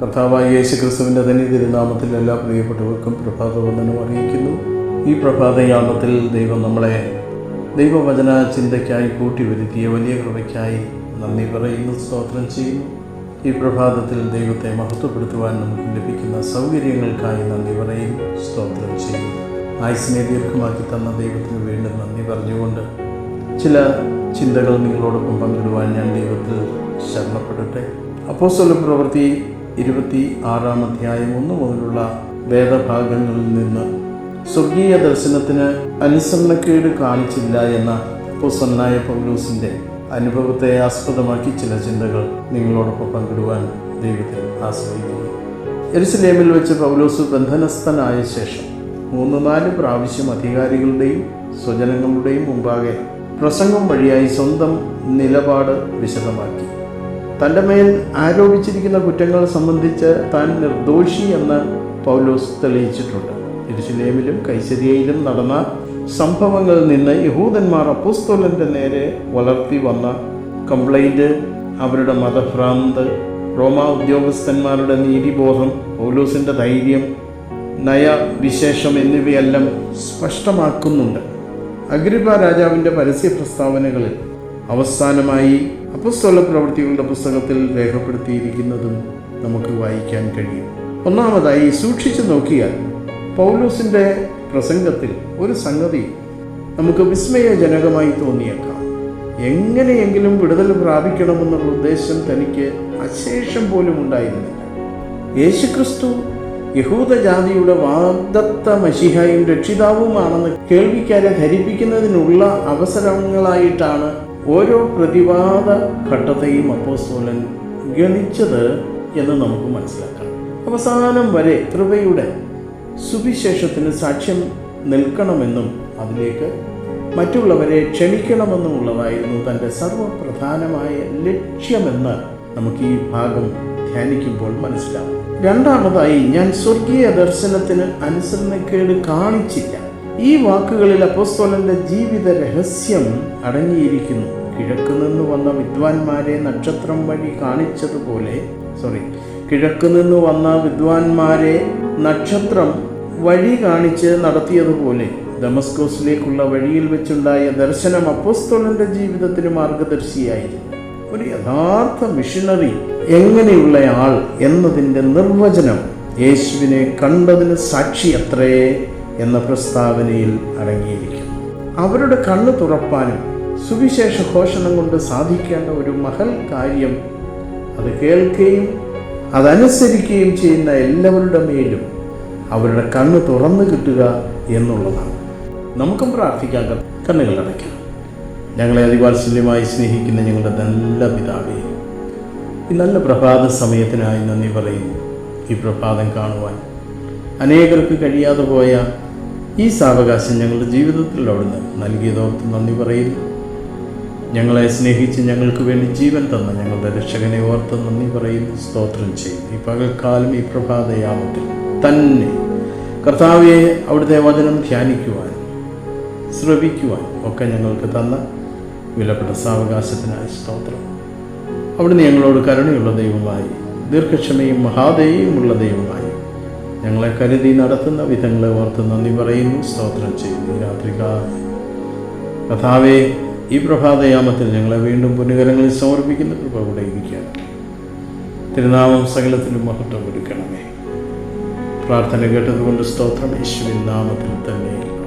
കർത്താവായ യേശു ക്രിസ്തുവിന്റെ തന്നെ തിരുനാമത്തിൽ എല്ലാ പ്രിയപ്പെട്ടവർക്കും പ്രഭാതവന്ദനം അറിയിക്കുന്നു. ഈ പ്രഭാതയാമത്തിൽ ദൈവം നമ്മളെ ദൈവവചന ചിന്തയ്ക്കായി കൂട്ടിവരുത്തിയ വലിയ കൃപയ്ക്കായി നന്ദി പറയുന്നു സ്തോത്രം ചെയ്യുന്നു. ഈ പ്രഭാതത്തിൽ ദൈവത്തെ മഹത്വപ്പെടുത്തുവാൻ നമുക്ക് ലഭിക്കുന്ന സൗകര്യങ്ങൾക്കായി നന്ദി പറയുന്നു സ്തോത്രം ചെയ്യുന്നു. ആയുസിനെ ദീർഘമാക്കി തന്ന ദൈവത്തിന് വീണ്ടും നന്ദി പറഞ്ഞുകൊണ്ട് ചില ചിന്തകൾ നിങ്ങളോടൊപ്പം പങ്കിടുവാൻ ഞാൻ ദൈവത്തിൽ ശരണപ്പെടട്ടെ. അപ്പോസ്തല പ്രവൃത്തി ഇരുപത്തി ആറാം അധ്യായം ഒന്ന് മുതലുള്ള വേദഭാഗങ്ങളിൽ നിന്ന് സ്വർഗീയ ദർശനത്തിന് അനുസരണക്കേട് കാണിച്ചില്ല എന്ന പൊസന്നായ പൗലൂസിന്റെ അനുഭവത്തെ ആസ്പദമാക്കി ചില ചിന്തകൾ നിങ്ങളോടൊപ്പം പങ്കിടുവാൻ ദൈവത്തിൽ ആശ്രയിക്കുന്നു. എരുസലേമിൽ വെച്ച് പൗലോസ് ബന്ധനസ്ഥനായ ശേഷം മൂന്ന് നാല് പ്രാവശ്യം അധികാരികളുടെയും സ്വജനങ്ങളുടെയും മുമ്പാകെ പ്രസംഗം വഴിയായി സ്വന്തം നിലപാട് വിശദമാക്കി. തന്റെ മേൽ ആരോപിച്ചിരിക്കുന്ന കുറ്റങ്ങൾ സംബന്ധിച്ച് താൻ നിർദോഷി എന്ന് പൗലോസ് തെളിയിച്ചിട്ടുണ്ട്. ഇരുശിലേമിലും കൈശരിയയിലും നടന്ന സംഭവങ്ങളിൽ നിന്ന് യഹൂദന്മാർ അപ്പുസ്തോലന്റെ നേരെ വളർത്തി വന്ന കംപ്ലൈന്റ് അവരുടെ മതഭ്രാന്ത് റോമ ഉദ്യോഗസ്ഥന്മാരുടെ നീതിബോധം പൗലോസിന്റെ ധൈര്യം നയവിശേഷം എന്നിവയെല്ലാം സ്പഷ്ടമാക്കുന്നുണ്ട്. അഗ്രിപ രാജാവിന്റെ പരസ്യ പ്രസ്താവനകളിൽ അവസാനമായി അപ്പസ്തോല പ്രവൃത്തികളുടെ പുസ്തകത്തിൽ രേഖപ്പെടുത്തിയിരിക്കുന്നതും നമുക്ക് വായിക്കാൻ കഴിയും. ഒന്നാമതായി സൂക്ഷിച്ചു നോക്കിയാൽ പൗലോസിന്റെ പ്രസംഗത്തിൽ ഒരു സംഗതി നമുക്ക് വിസ്മയജനകമായി തോന്നിയേക്കാം. എങ്ങനെയെങ്കിലും വിടുതൽ പ്രാപിക്കണമെന്നുള്ള ഉദ്ദേശം തനിക്ക് അശേഷം പോലും ഉണ്ടായിരുന്നില്ല. യേശുക്രിസ്തു യഹൂദജാതിയുടെ വാദത്ത മഷിഹായും രക്ഷിതാവുമാണെന്ന് കേൾവിക്കാരെ ധരിപ്പിക്കുന്നതിനുള്ള അവസരങ്ങളായിട്ടാണ് ഓരോ പ്രതിവാദ ഘട്ടത്തെയും അപ്പോസ്തോലൻ ഗണിച്ചത് എന്ന് നമുക്ക് മനസ്സിലാക്കാം. അവസാനം വരെ കൃപയുടെ സുവിശേഷത്തിന് സാക്ഷ്യം നിൽക്കണമെന്നും അതിലേക്ക് മറ്റുള്ളവരെ ക്ഷണിക്കണമെന്നുമുള്ളതായിരുന്നു തന്റെ സർവപ്രധാനമായ ലക്ഷ്യമെന്ന് നമുക്ക് ഈ ഭാഗം ധ്യാനിക്കുമ്പോൾ മനസ്സിലാവും. രണ്ടാമതായി ഞാൻ സ്വർഗീയ ദർശനത്തിന് അനുസരണക്കേട് കാണിച്ചില്ല. ഈ വാക്കുകളിൽ അപ്പോസ്തോലന്റെ ജീവിത രഹസ്യം അടങ്ങിയിരിക്കുന്നു. കിഴക്ക് നിന്ന് വന്ന വിദ്വാൻമാരെ നക്ഷത്രം വഴി കാണിച്ചതുപോലെ സോറി കിഴക്ക് നിന്ന് വന്ന വിദ്വാൻമാരെ നക്ഷത്രം വഴി കാണിച്ച് നടത്തിയതുപോലെ ദമസ്കോസിലേക്കുള്ള വഴിയിൽ വെച്ചുണ്ടായ ദർശനം അപ്പോസ്തോളന്റെ ജീവിതത്തിന് മാർഗദർശിയായിരുന്നു. ഒരു യഥാർത്ഥ മിഷണറി എങ്ങനെയുള്ള ആൾ എന്നതിന്റെ നിർവചനം യേശുവിനെ കണ്ടതിന് സാക്ഷി അത്രേ എന്ന പ്രസ്താവനയിൽ അടങ്ങിയിരിക്കുന്നു. അവരുടെ കണ്ണ് തുറപ്പാനും സുവിശേഷ ഘോഷണം കൊണ്ട് സാധിക്കേണ്ട ഒരു മഹൽ കാര്യം അത് കേൾക്കുകയും അതനുസരിക്കുകയും ചെയ്യുന്ന എല്ലാവരുടെ മേലും അവരുടെ കണ്ണ് തുറന്നു കിട്ടുക എന്നുള്ളതാണ്. നമുക്കും പ്രാർത്ഥിക്കാം. കണ്ണുകൾ അടയ്ക്കാം. ഞങ്ങളെ അതിവാത്സല്യമായി സ്നേഹിക്കുന്ന ഞങ്ങളുടെ നല്ല പിതാവേ ഈ നല്ല പ്രഭാത സമയത്തിനായി നന്ദി പറയുന്നു. ഈ പ്രഭാതം കാണുവാൻ അനേകർക്ക് കഴിയാതെ പോയ ഈ സാവകാശം ഞങ്ങളുടെ ജീവിതത്തിൽ അവിടുന്ന് നൽകിയതോർത്ത് നന്ദി പറയുന്നു. ഞങ്ങളെ സ്നേഹിച്ച് ഞങ്ങൾക്ക് വേണ്ടി ജീവൻ തന്ന ഞങ്ങളുടെ രക്ഷകനെ ഓർത്ത് നന്ദി പറയുന്നു. സ്തോത്രം ചെയ്യുന്നു ഈ പകൽക്കാലം ഈ പ്രഭാതയാമത്തിൽ തന്നെ കർത്താവെ അവിടുത്തെ വചനം ധ്യാനിക്കുവാൻ ശ്രവിക്കുവാൻ ഒക്കെ ഞങ്ങൾക്ക് തന്ന വിലപ്പെട്ട സാവകാശത്തിനായി സ്തോത്രം. അവിടുന്ന് ഞങ്ങളോട് കരുണയുള്ള ദൈവമായി ദീർഘക്ഷമയും മഹാദേവിയുമുള്ള ദൈവമായി ഞങ്ങളെ കരുതി നടത്തുന്ന വിധങ്ങളെ ഓർത്ത് നന്ദി പറയുന്നു. സ്തോത്രം ചെയ്യുന്നു. രാത്രി രാത്രികാല കഥാവെ ഈ പ്രഭാതയാമത്തിൽ ഞങ്ങളെ വീണ്ടും പുണ്യകരങ്ങളിൽ സമർപ്പിക്കുന്ന കൃപ ഇരിക്കുകയാണ് തിരുനാമം സകലത്തിലും മഹത്വം കൊടുക്കണമേ. പ്രാർത്ഥന കേട്ടതുകൊണ്ട് സ്തോത്രം യേശുവിൻ നാമത്തിൽ തന്നെ.